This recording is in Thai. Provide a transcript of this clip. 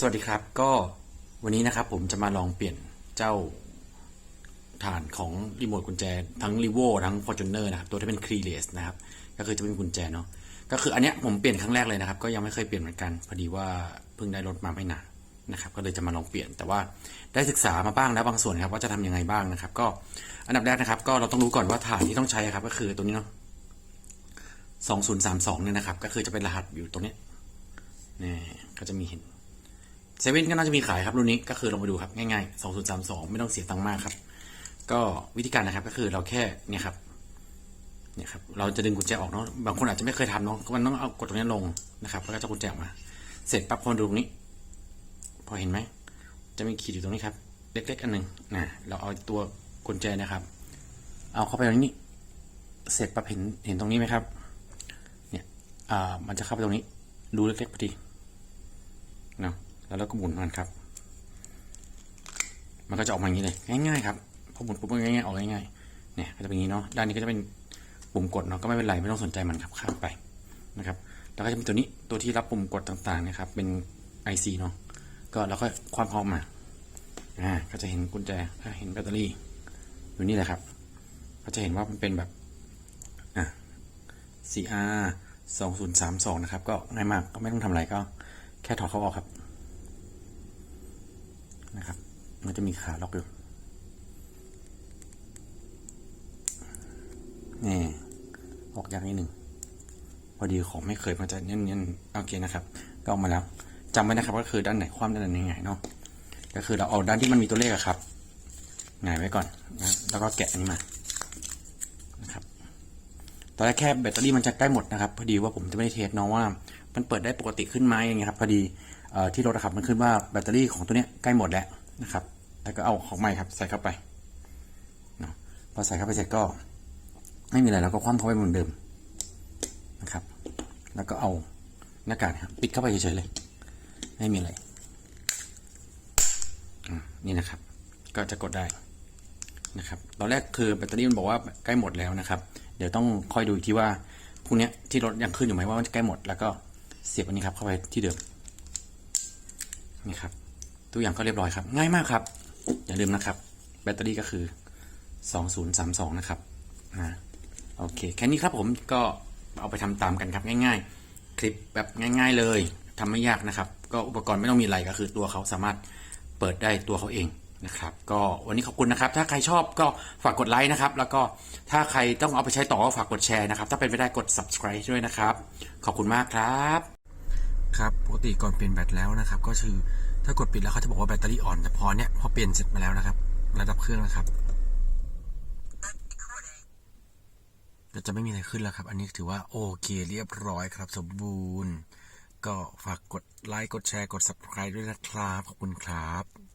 สวัสดีครับก็วันนี้นะครับผมจะมาลองเปลี่ยนเจ้าฐานของรีโมทกุญแจทั้ง r ีโวทั้ง Fortuner นะครับตัวที่เป็น keyless นะครับก็คือจะเป็นกุญแจเนาะก็คืออันเนี้ยผมเปลี่ยนครั้งแรกเลยนะครับ ก็ยังไม่เคยเปลี่ยนเหมือนกัน พอดีว่าเพิ่งได้รถมาไม่นานนะครับ ก็เลยจะมาลองเปลี่ยนแต่ว่าได้ศึกษามาบ้างแล้วบางส่วนครับว่าจะทำยังไงบ้างนะครับ ก็อันดับแรกนะครับ ก็เราต้องรู้ก่อนว่าฐานที่ต้องใช้ครับ ก็คือตัวนี้เนาะ2032เนี่ยนะครับ ก็คือจะเป็นรหัสอยู่ตรงนี้นี่ก็จะมีเห็น เซเว่นก็น่าจะมีขายครับรุ่นนี้ก็คือลองไปดูครับง่ายๆ2032ไม่ต้องเสียตังค์มากครับ ก็วิธีการนะครับก็คือเราแค่เนี่ยครับเนี่ยครับเราจะดึงกุญแจออกเนาะบางคนอาจจะไม่เคยทำเนาะมันต้องเอากดตรงนี้ลงนะครับ แล้วก็จะกุญแจออกมา เสร็จปั๊บพอดูตรงนี้ พอเห็นไหมจะมีขีดอยู่ตรงนี้ครับ เล็กๆอันหนึ่งนะเราเอาตัวกุญแจนะครับ เอาเข้าไปตรงนี้ เสร็จปั๊บเห็นเห็นตรงนี้ไหมครับ เนี่ยอ่ามันจะเข้าไปตรงนี้รูเล็กๆพอดี แล้วเราก็หมุนมันครับ มันก็จะออกมาอย่างนี้เลยง่ายๆครับพอหมุนปุ๊บก็ง่ายๆออกง่ายๆเนี่ยก็จะเป็นอย่างนี้เนาะด้านนี้ก็จะเป็นปุ่มกดเนาะก็ไม่เป็นไรไม่ต้องสนใจมันครับข้ามไปนะครับแล้วก็จะมีตัวนี้ตัวที่รับปุ่มกดต่างๆนะครับ เป็น IC เนาะก็เราก็คว้านพร้อมมาอ่าก็จะเห็นกุญแจอ่าเห็นแบตเตอรี่อยู่นี่แหละครับ ก็จะเห็นว่ามันเป็นแบบอะ CR 2032 นะครับ ก็ง่ายมากก็ไม่ต้องทำอะไรก็แค่ถอดเขาออกครับ นะครับ มันจะมีขาล็อกอยู่นี่ออกยากนิดหนึ่งพอดีของไม่เคยมันจะเน้นๆโอเคนะครับ ก็ออกมาแล้วจำไว้นะครับ ก็คือด้านไหนคว่ำด้านไหนหงายเนาะก็คือเราเอาด้านที่มันมีตัวเลขอะครับหงายไว้ก่อนนะแล้วก็แกะอันนี้มานะครับ ตอนแรกแค่แบตเตอรี่มันจะใกล้หมดนะครับ พอดีว่าผมจะไม่ได้เทสเนาะว่า มันเปิดได้ปกติขึ้นไหมอย่างเงี้ยครับพอดีอที่รถนะครับมันขึ้นว่าแบตเตอรี่ของตัวเนี้ยใกล้หมดแล้วนะครับแล้วก็เอาของใหม่ครับใส่เข้าไปเนาะพอใส่เข้าไปเสร็จก็ ไม่มีอะไรเราก็คว่ำเข้าไปเหมือนเดิมนะครับ แล้วก็เอาหน้ากากครับปิดเข้าไปเฉยๆเลย ไม่มีอะไรอะนี่นะครับ ก็จะกดได้นะครับตอนแรกคือแบตเตอรี่มันบอกว่าใกล้หมดแล้วนะครับ เดี๋ยวต้องคอยดูอีกทีว่าพรุ่งนี้ที่รถยังขึ้นอยู่ไหมว่ามันจะใกล้หมดแล้วก็ เสียบอันนี้ครับเข้าไปที่เดิมนี่ครับทุกอย่างก็เรียบร้อยครับ ง่ายมากครับ อย่าลืมนะครับ แบตเตอรี่ก็คือ 2032 นะครับนะโอเค แค่นี้ครับผมก็เอาไปทำตามกันครับง่ายๆ คลิปแบบง่าย ๆเลยทำไม่ยากนะครับ ก็อุปกรณ์ไม่ต้องมีอะไรก็คือตัวเขาสามารถเปิดได้ตัวเขาเองนะครับ ก็วันนี้ขอบคุณนะครับ ถ้าใครชอบก็ฝากกดไลค์นะครับ แล้วก็ถ้าใครต้องเอาไปใช้ต่อก็ฝากกดแชร์นะครับ ถ้าเป็นไปได้กด subscribe ด้วยนะครับ ขอบคุณมากครับ ครับปกติก่อนเปลี่ยนแบตแล้วนะครับ ก็คือถ้ากดปิดแล้วเขาจะบอกว่าแบตเตอรี่อ่อนแต่พอเนี้ยพอเปลี่ยนเสร็จมาแล้วนะครับ ระดับเครื่องนะครับก็จะไม่มีอะไรขึ้นแล้วครับ อันนี้ถือว่าโอเคเรียบร้อยครับ สมบูรณ์ ก็ฝากกดไลค์กดแชร์กด subscribe ด้วยนะครับ ขอบคุณครับ